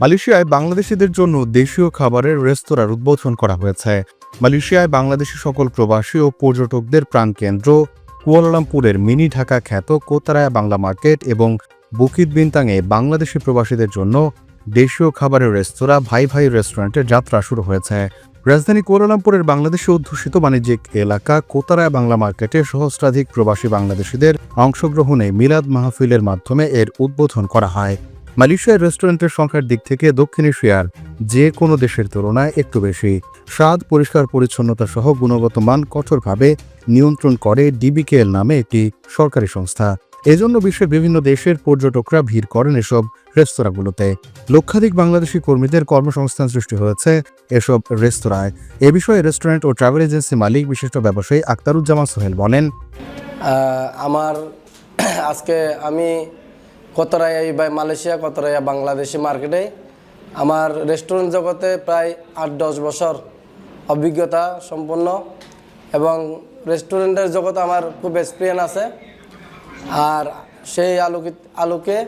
মালয়েশিয়ায় বাংলাদেশিদের জন্য দেশীয় খাবারের রেস্তোরাঁর উদ্বোধন করা হয়েছে। মালয়েশিয়ায় বাংলাদেশি সকল প্রবাসী ও পর্যটকদের প্রাণকেন্দ্র, কুয়ালালামপুরের মিনি ঢাকা খ্যাত কোতারায়া বাংলা মার্কেট এবং বুকিত বিনতাংয়ে বাংলাদেশি প্রবাসীদের জন্য দেশীয় খাবারের রেস্তোরাঁ ভাই ভাই রেস্টুরেন্টের যাত্রা শুরু হয়েছে। রাজধানী কুয়ালালামপুরের বাংলাদেশে অধ্যুষিত বাণিজ্যিক এলাকা কোতারায়া বাংলা মার্কেটে সহস্রাধিক প্রবাসী বাংলাদেশিদের অংশগ্রহণে মিলাদ মাহফিলের মাধ্যমে এর উদ্বোধন করা হয়। মালয়েশিয়ার রেস্টুরেন্টের সংখ্যার দিক থেকে দক্ষিণ এশিয়ার যে কোনো দেশের তুলনায় একটু বেশি। স্বাদ, পরিষ্কার পরিচ্ছন্নতা সহ গুণগত মান কঠোরভাবে নিয়ন্ত্রণ করে ডিবিকেএল নামে একটি সরকারি সংস্থা। এজন্য বিশ্বের বিভিন্ন দেশের পর্যটকরা ভিড় করেন এসব রেস্তোরাঁগুলোতে। লক্ষাধিক বাংলাদেশি কর্মীদের কর্মসংস্থান সৃষ্টি হয়েছে এসব রেস্তোরাঁয়। এ বিষয়ে রেস্টুরেন্ট ও ট্রাভেল এজেন্সি মালিক বিশিষ্ট ব্যবসায়ী আক্তারুজ্জামান সোহেল বলেন আমার আজকে আমি কতরাইয়া এই বা- মালয়েশিয়া, কতরাইয়া বাংলাদেশি মার্কেটে। আমার রেস্টুরেন্ট জগতে প্রায় আট দশ বছর অভিজ্ঞতা সম্পন্ন এবং রেস্টুরেন্টের জগতে আমার খুব এক্সপিরিয়েন্স আছে। আর সেই আলোকিত আলোকে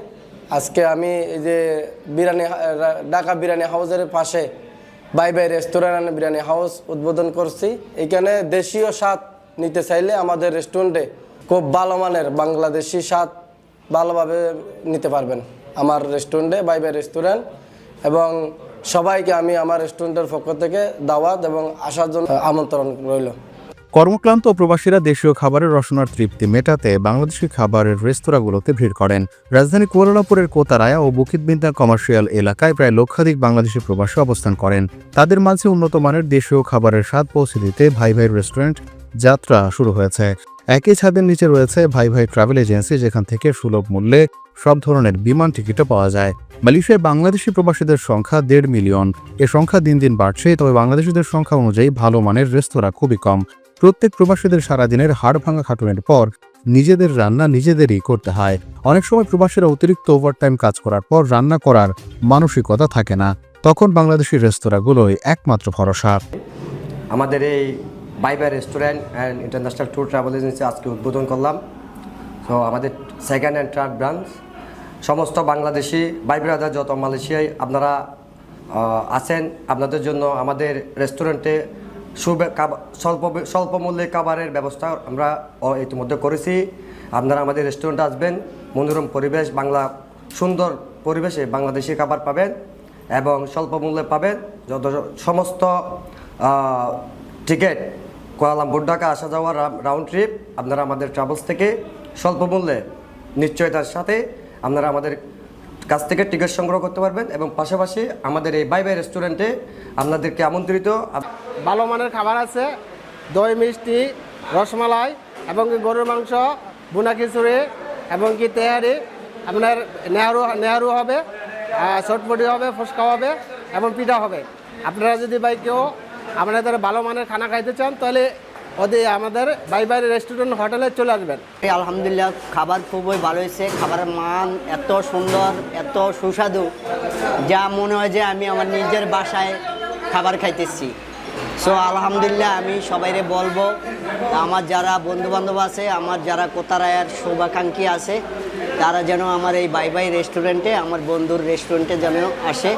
আজকে আমি এই যে বিরিয়ানি, ঢাকা বিরিয়ানি হাউসের পাশে bye bye restaurant biryani house উদ্বোধন করছি। এখানে দেশীয় স্বাদ নিতে চাইলে আমাদের রেস্টুরেন্টে খুব ভালো মানের বাংলাদেশি স্বাদ ভালোভাবে নিতে পারবেন আমার রেস্টুরেন্টে বাই বাই রেস্টুরেন্ট এবং সবাইকে আমি আমার রেস্টুরেন্টের পক্ষ থেকে দাওয়াত এবং আসার জন্য আমন্ত্রণ রইল। কর্মক্লান্ত প্রবাসীরা দেশীয় খাবারের রসনার তৃপ্তি মেটাতে বাংলাদেশি খাবারের রেস্তোরাঁগুলোতে ভিড় করেন। রাজধানী কুয়ালালামপুরের কোতারায়া ও বুকিত বিন্দা কমার্শিয়াল এলাকায় প্রায় লক্ষাধিক বাংলাদেশি প্রবাসী অবস্থান করেন। তাদের মাঝে উন্নত মানের দেশীয় খাবারের স্বাদ পৌঁছে দিতে ভাই ভাই রেস্টুরেন্ট যাত্রা শুরু হয়েছে। একই ছাদের নিচে রয়েছে ভাই ভাই ট্রাভেল এজেন্সি যেখান থেকে সুলভ মূল্যে সব ধরনের বিমান টিকিটও পাওয়া যায়। মালয়েশিয়ায় বাংলাদেশি প্রবাসীদের সংখ্যা দেড় মিলিয়ন। এ সংখ্যা দিন দিন বাড়ছে, তবে বাংলাদেশিদের সংখ্যা অনুযায়ী ভালো মানের রেস্তোরাঁ খুবই কম। প্রত্যেক প্রবাসীদের সারাদিনের হাড় ভাঙা খাটুনের পর নিজেদের রান্না নিজেদেরই করতে হয়। অনেক সময় প্রবাসীরা অতিরিক্ত ওভারটাইম কাজ করার পর রান্না করার মানসিকতা থাকে না। তখন বাংলাদেশি রেস্তোরাঁগুলোই একমাত্র ভরসা। আমাদের এই bye restaurant and international tour travel agency আজকে উদ্বোধন করলাম। তো আমাদের সেকেন্ড অ্যান্ড থার্ড ব্রাঞ্চ সমস্ত বাংলাদেশি বাই ব্রাদার যত মালয়েশিয়ায় আপনারা আছেন, আপনাদের জন্য আমাদের রেস্টুরেন্টে সুবে স্বল্প স্বল্প মূল্যে খাবারের ব্যবস্থা আমরা ইতিমধ্যে করেছি। আপনারা আমাদের রেস্টুরেন্টে আসবেন। মনোরম পরিবেশ, বাংলা, সুন্দর পরিবেশে বাংলাদেশি খাবার পাবেন এবং স্বল্প মূল্যে পাবেন। যত, সমস্ত টিকিট কোয়ালালামপুর ঢাকা আসা যাওয়ার রাউন্ড ট্রিপ আপনারা আমাদের ট্রাভেলস থেকে স্বল্প মূল্যে নিশ্চয়তার সাথে আপনারা আমাদের কাছ থেকে টিকিট সংগ্রহ করতে পারবেন এবং পাশাপাশি আমাদের এই বাই বাই রেস্টুরেন্টে আপনাদেরকে আমন্ত্রিত ভালো মানের খাবার আছে, দই, মিষ্টি, রসমালাই, এবং গরুর মাংস বুনা খিচুড়ি, এবং কি তেহারি, আপনার নেহারু নেহারু হবে চটপটি হবে, ফুচকা হবে, এবং পিঠা হবে। আপনারা যদি বাই কেউ আপনাদের ভালো মানের খানা খাইতে চান, তাহলে ওদের আমাদের বাই বাই রেস্টুরেন্ট হোটেলে চলে আসবেন। এই আলহামদুলিল্লাহ, খাবার খুবই ভালো হয়েছে। খাবারের মান এত সুন্দর, এত সুস্বাদু, যা মনে হয় যে আমি আমার নিজের বাসায় খাবার খাইতেছি। সো আলহামদুলিল্লাহ, আমি সবাইরে বলব, আমার যারা বন্ধু বান্ধব আছে, আমার যারা কোতারায়ার শুভাকাঙ্ক্ষী আছে, তারা যেন আমার এই বাই বাই রেস্টুরেন্টে আমার বন্ধুর রেস্টুরেন্টে যেন আসে।